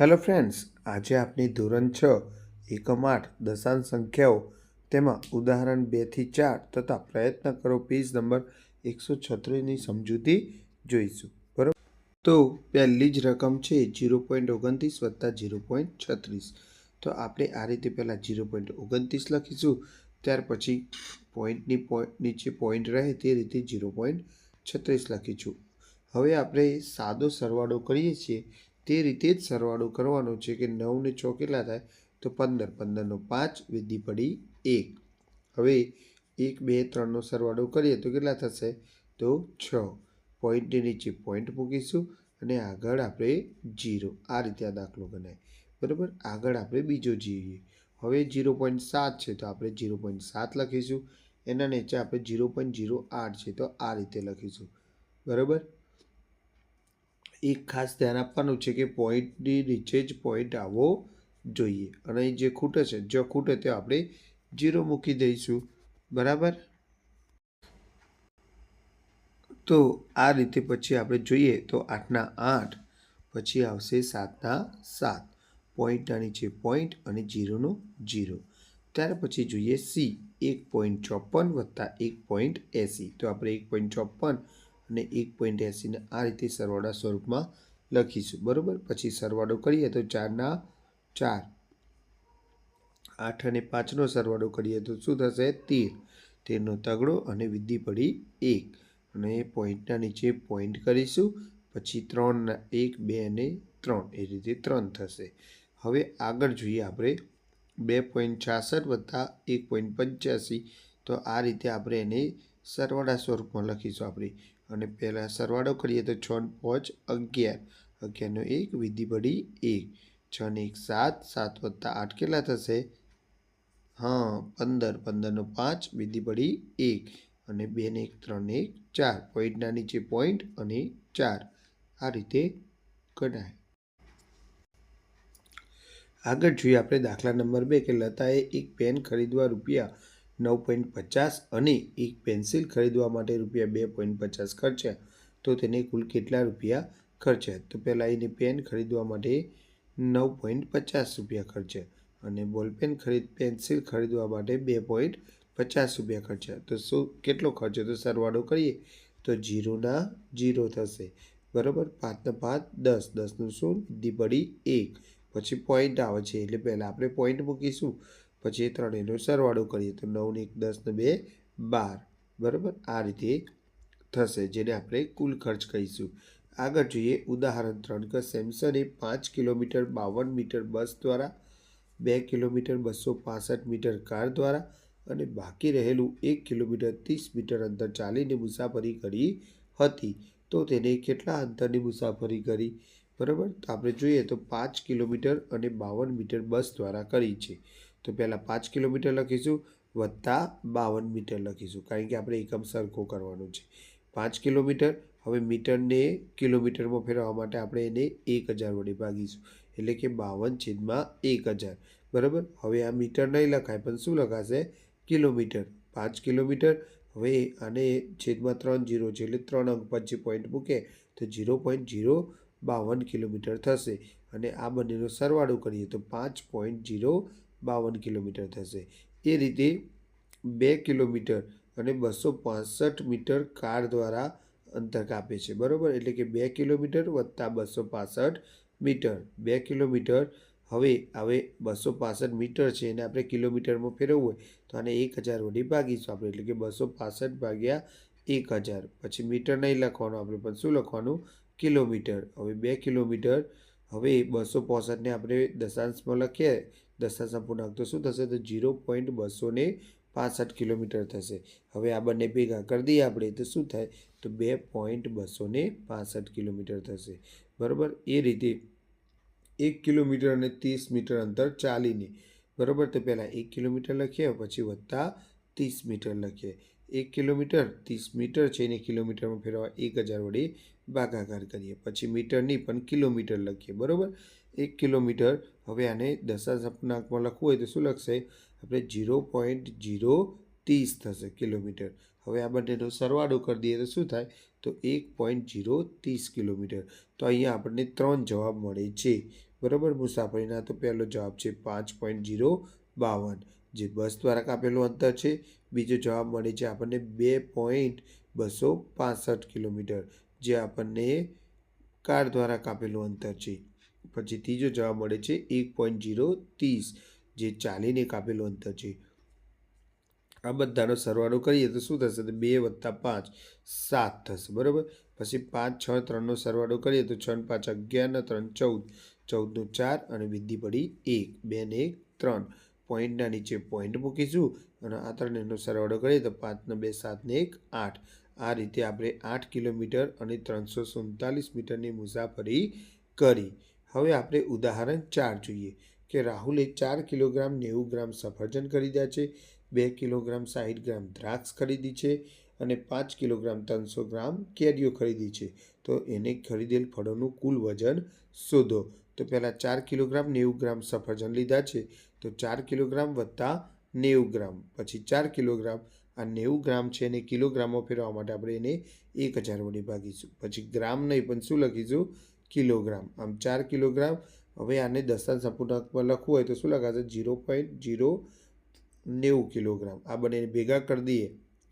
Hello friends, આજે આપની ધોરણ છ, એકમ આઠ, દશાંશ સંખ્યાઓ, તેમાં ઉદાહરણ બેથી ચાર તથા પ્રયત્ન કરો પેજ નંબર એકસો છત્રીસની સમજૂતી જોઈશું. બરાબર? તો પહેલી જ રકમ છે જીરો પોઈન્ટ ઓગણત્રીસ વત્તા જીરો પોઈન્ટ છત્રીસ. તો આપણે આ રીતે પહેલાં જીરો પોઈન્ટ ઓગણત્રીસ લખીશું, ત્યાર પછી પોઈન્ટની પોઈન્ટ નીચે પોઈન્ટ રહે તે રીતે જીરો પોઈન્ટ છત્રીસ લખીશું. હવે આપણે સાદો સરવાળો કરીએ છીએ તે રીતે જ સરવાળો કરવાનો છે કે નવને છ કેટલા થાય? તો પંદર. પંદરનો પાંચ વિધિ પડી એક. હવે એક, બે, ત્રણનો સરવાળો કરીએ તો કેટલા થશે? તો છ. પોઈન્ટની નીચે પોઈન્ટ મૂકીશું અને આગળ આપણે જીરો. આ રીતે આ દાખલો ગણાય. બરાબર? આગળ આપણે બીજો જોઈએ હવે જીરો પોઈન્ટ સાત છે તો આપણે જીરો પોઈન્ટ સાત લખીશું. એના નીચે આપણે જીરો પોઈન્ટ જીરો આઠ છે તો આ રીતે લખીશું. બરાબર? એક ખાસ ધ્યાન આપવાનું છે કે પોઈન્ટની નીચે જ પોઈન્ટ આવવો જોઈએ. અને અહીં જે ખૂટે છે જો ખૂટે તો આપણે જીરો મૂકી દઈશું. બરાબર? તો આ રીતે પછી આપણે જોઈએ તો આઠના આઠ, પછી આવશે સાતના સાત. પોઈન્ટના નીચે પોઈન્ટ અને જીરોનો જીરો ત્યાર પછી જોઈએ સી એક પોઈન્ટ ચોપન વત્તા એક પોઈન્ટ એંસી. તો આપણે એક પોઈન્ટ ચોપન અને એક પોઈન્ટ એંસીને આ રીતે સરવાળા સ્વરૂપમાં લખીશું. બરાબર? પછી સરવાળો કરીએ તો ચારના ચાર. આઠ અને પાંચનો સરવાળો કરીએ તો શું થશે? તેર. તેરનો તગડો અને વિધિ પડી એક. અને પોઈન્ટના નીચે પોઈન્ટ કરીશું. પછી ત્રણ એક, બે અને ત્રણ. એ રીતે ત્રણ થશે. હવે આગળ જોઈએ આપણે બે પોઈન્ટ છાસઠ વત્તા એક પોઈન્ટ પંચ્યાસી. તો આ રીતે આપણે એને સરવાળા સ્વરૂપમાં લખીશું આપણે. અને પહેલાં સરવાળો કરીએ તો છ પાંચ અગિયાર. અગિયારનો એક, વિધિ પડી એક. છ ને એક, સાત. સાત વત્તા આઠ કેટલા થશે? હા, પંદર. પંદરનો પાંચ, વિધિ પડી એક. અને બે ને એક, ત્રણ એક, ચાર. પોઈન્ટના નીચે પોઈન્ટ અને ચાર. આ રીતે ગણાય. આગળ જોઈએ આપણે દાખલા નંબર બે કે લતાએ એક પેન ખરીદવા રૂપિયા નવ પોઈન્ટ પચાસ અને એક પેન્સિલ ખરીદવા માટે રૂપિયા બે પોઈન્ટ પચાસ ખર્ચ્યા. તો તેને કુલ કેટલા રૂપિયા ખર્ચ્યા? તો પહેલાં એને પેન ખરીદવા માટે નવ પોઈન્ટ પચાસ રૂપિયા ખર્ચ્યા અને બોલપેન ખરીદ, પેન્સિલ ખરીદવા માટે બે પોઈન્ટ પચાસ રૂપિયા ખર્ચ્યા. તો શું, કેટલો ખર્ચો? તો સરવાળો કરીએ તો જીરોના જીરો થશે. બરાબર? પાંચના પાંચ, દસ. દસનું શું વિધિ પડી એક. પછી પોઈન્ટ આવે છે. એટલે પહેલાં આપણે પોઈન્ટ મૂકીશું. પછી ત્રણ ત્રણેયનો સરવાળો કરીએ તો નવ ને એક, દસ ને બે, બાર. બરાબર? આ રીતે થશે, જેને આપણે કુલ ખર્ચ કહીશું. આગળ જોઈએ, ઉદાહરણ ત્રણ કે સેમસંગે પાંચ કિલોમીટર બાવન મીટર બસ દ્વારા, બે કિલોમીટર બસો પાસઠ મીટર કાર દ્વારા અને બાકી રહેલું એક કિલોમીટર ત્રીસ મીટર અંતર ચાલીને મુસાફરી કરી હતી. તો તેને કેટલા અંતરની મુસાફરી કરી? બરાબર? આપણે જોઈએ તો પાંચ કિલોમીટર અને બાવન મીટર બસ દ્વારા કરી છે. તો પહેલાં પાંચ કિલોમીટર લખીશું, વત્તા બાવન મીટર લખીશું. કારણ કે આપણે એકમ સરખો કરવાનો છે. પાંચ કિલોમીટર, હવે મીટરને કિલોમીટરમાં ફેરવવા માટે આપણે એને એક હજાર વડે ભાગીશું. એટલે કે બાવન છેદમાં એક હજાર. બરાબર? હવે આ મીટર નહીં લખાય, પણ શું લખાશે? કિલોમીટર. પાંચ કિલોમીટર, હવે આને છેદમાં ત્રણ જીરો છે, એટલે ત્રણ અંક પછી પોઈન્ટ મૂકે, તો જીરો પોઈન્ટ જીરો બાવન કિલોમીટર થશે. અને આ બંનેનો સરવાળો કરીએ તો પાંચ પોઈન્ટ જીરો બાવન કિલોમીટર થશે. એ રીતે બે કિલોમીટર અને બસો પાસઠ મીટર કાર દ્વારા અંતર કાપે છે. બરાબર? એટલે કે બે કિલોમીટર વત્તા બસો પાસઠ મીટર. બે કિલોમીટર હવે હવે બસો પાસઠ મીટર છે એને આપણે કિલોમીટરમાં ફેરવવું હોય, તો આને એક હજાર વડે ભાગીશું આપણે એટલે કે બસો પાસઠ ભાગ્યા એક હજાર. પછી મીટર નહીં લખવાનું આપણે, પણ શું લખવાનું? કિલોમીટર. હવે બે કિલોમીટર હવે બસો પોસઠને આપણે દશાંશમાં લખીએ. દશાંશ અપૂર્ણાંક તો શું થશે? તો જીરો પોઈન્ટ બસો ને પાસઠ કિલોમીટર થશે. હવે આ બંને ભેગા કરી દઈએ આપણે, તો શું થાય? તો બે પોઈન્ટ બસો ને પાસઠ કિલોમીટર થશે. બરાબર? એ રીતે એક કિલોમીટર અને ત્રીસ મીટર અંતર ચાલીને. બરાબર? તો પહેલાં એક કિલોમીટર લખીએ, પછી વત્તા ત્રીસ મીટર લખીએ. એક કિલોમીટર, ત્રીસ મીટર છે એને કિલોમીટરમાં ફેરવવા. એક હજાર વડે ભાગાકાર કરીએ. પછી મીટરની પણ કિલોમીટર લખીએ. બરાબર? એક કિલોમીટર. હવે આને દશાંશ અપૂર્ણાંકમાં લખવું હોય તો શું લખશે? આપણે જીરો પોઈન્ટ જીરો ત્રીસ થશે કિલોમીટર. હવે આ બંનેનો સરવાળો કરી દઈએ તો શું થાય? તો એક પોઈન્ટ જીરો ત્રીસ કિલોમીટર. તો અહીંયા આપણને ત્રણ જવાબ મળે છે. બરાબર? મુસાફરીના તો પહેલો જવાબ છે પાંચ પોઈન્ટ જીરો બાવન. જે બસ દ્વારા કાપેલું અંતર છે. બીજો જવાબ મળે છે આપણને બે પોઈન્ટ બસો પાસઠ કિલોમીટર. જે આપણને કાર દ્વારા કાપેલું અંતર છે. પછી ત્રીજો જવાબ મળે છે એક પોઈન્ટ જીરો ત્રીસ, જે ચાલીને કાપેલું અંતર છે. આ બધાનો સરવાળો કરીએ તો શું થશે? તો બે વત્તા પાંચ, સાત થશે, બરાબર? પછી પાંચ, છ, ત્રણનો સરવાળો કરીએ તો છ પાંચ અગિયાર ને ત્રણ ચૌદ, ચૌદનું ચાર અને વિધિ પડી એક, બે ને એક, ત્રણ. પોઈન્ટના નીચે પોઈન્ટ મૂકીશું અને આ ત્રણેયનો સરવાળો કરીએ તો પાંચનો બે, સાત ને એક, આઠ. આ રીતે આપણે આઠ કિલોમીટર અને ત્રણસો સુડતાલીસ મીટરની મુસાફરી કરી. હવે આપણે ઉદાહરણ ચાર જોઈએ કે રાહુલે ચાર કિલોગ્રામ નેવું ગ્રામ સફરજન ખરીદ્યા છે, બે કિલોગ્રામ સાહીઠ ગ્રામ દ્રાક્ષ ખરીદી છે અને પાંચ કિલોગ્રામ ત્રણસો ગ્રામ કેરીઓ ખરીદી છે. તો એને ખરીદેલ ફળોનું કુલ વજન શોધો. તો પહેલાં ચાર કિલોગ્રામ નેવું ગ્રામ સફરજન લીધા છે, તો ચાર કિલોગ્રામ વત્તા નેવું ગ્રામ, પછી ચાર કિલોગ્રામ આ નેવું ગ્રામ છે એને કિલોગ્રામમાં ફેરવવા માટે આપણે એને એક હજાર વડે ભાગીશું. પછી ગ્રામ નહીં, પણ શું લખીશું? કિલોગ્રામ. આમ ચાર કિલોગ્રામ. હવે આને દશાંશ પર લખવું હોય તો શું લખાશે? જીરો પોઈન્ટ જીરો નેવું કિલોગ્રામ. આ બંનેને ભેગા કરી દઈએ.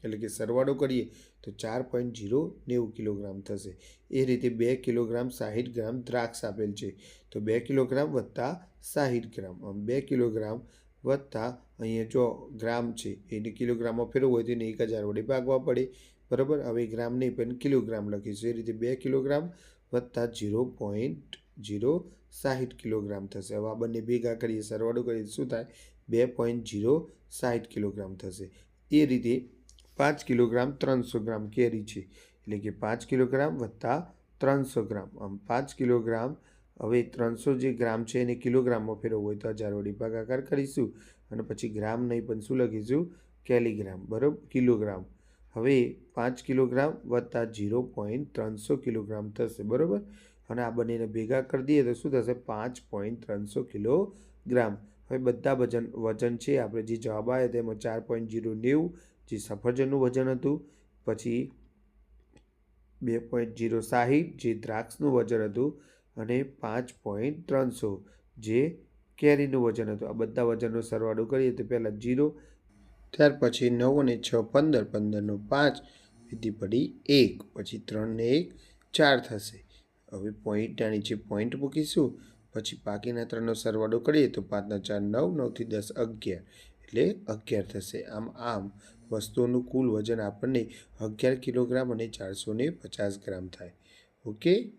એટલે કે સરવાળો કરીએ તો ચાર પોઈન્ટ જીરો નેવું કિલોગ્રામ થશે. એ રીતે બે કિલોગ્રામ સાહીઠ ગ્રામ દ્રાક્ષ આપેલ છે. તો બે કિલોગ્રામ વત્તા સાહીઠ ગ્રામ. આમ બે કિલોગ્રામ વત્તા અહીંયા જો ગ્રામ છે, એને કિલોગ્રામમાં ફેરવવું હોય તો એને એક હજાર વડે ભાગવા પડે. બરાબર? હવે ગ્રામ નહીં, પણ કિલોગ્રામ લખીશું એ રીતે બે કિલોગ્રામ વત્તા જીરો પોઈન્ટ જીરો સાહીઠ કિલોગ્રામ થશે. હવે આ બંને ભેગા કરીએ, સરવાળો કરીએ શું થાય? બે પોઈન્ટ જીરો સાહીઠ કિલોગ્રામ થશે. એ રીતે પાંચ કિલોગ્રામ ત્રણસો ગ્રામ કેરી છે. એટલે કે પાંચ કિલોગ્રામ વત્તા ત્રણસો ગ્રામ. આમ પાંચ કિલોગ્રામ હવે ત્રણસો જે ગ્રામ છે એને કિલોગ્રામમાં ફેરવવું હોય તો હજાર વડે ભાગાકાર કરીશું અને પછી ગ્રામ નહીં પણ શું લખીશું? કેલીગ્રામ, બરાબર? કિલોગ્રામ. હવે પાંચ કિલોગ્રામ વત્તા જીરો પોઈન્ટ ત્રણસો કિલોગ્રામ થશે, બરાબર? અને આ બંનેને ભેગા કરી દઈએ તો શું થશે? પાંચ પોઈન્ટ ત્રણસો કિલોગ્રામ. હવે બધા વજન વજન છે, આપણે જે જવાબ આવ્યો તેમાં ચાર પોઈન્ટ જીરો નેવું, જે સફરજનનું વજન હતું, પછી બે પોઈન્ટ જીરો સાહીઠ, જે દ્રાક્ષનું વજન હતું અને પાંચ પોઈન્ટ ત્રણસો, જે કેરીનું વજન હતું. આ બધા વજનનો સરવાળો કરીએ તો પહેલાં જીરો, ત્યાર પછી નવ અને છ, પંદર, પંદરનો પાંચ વિધિ પડી એક, પછી ત્રણને એક, ચાર થશે. હવે પોઈન્ટના નીચે પોઈન્ટ મૂકીશું, પછી બાકીના ત્રણનો સરવાળો કરીએ તો પાંચના ચાર નવ, નવથી દસ અગિયાર, એટલે અગિયાર થશે. આમ આમ વસ્તુઓનું કુલ વજન આપણને અગિયાર કિલોગ્રામ અને ચારસો પચાસ ગ્રામ થાય. ઓકે?